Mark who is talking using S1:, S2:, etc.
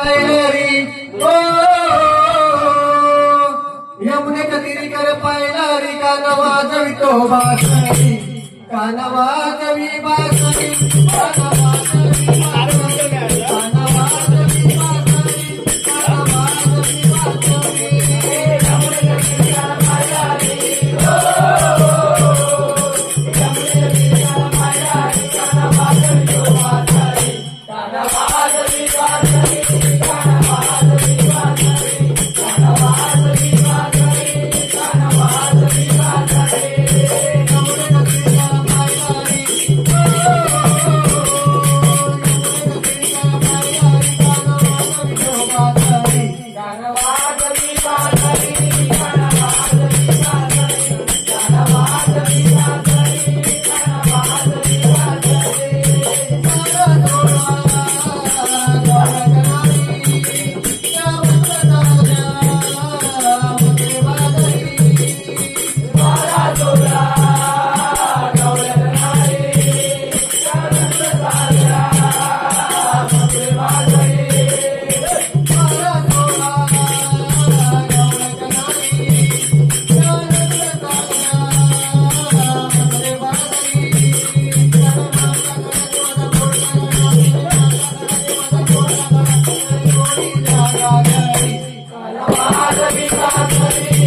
S1: पायरी ओ कर पायरी कान वाजवितो बासरी कान वाजवी बासरी कान वाजवी ಮಾಧವಿ ಮಾಧವಿ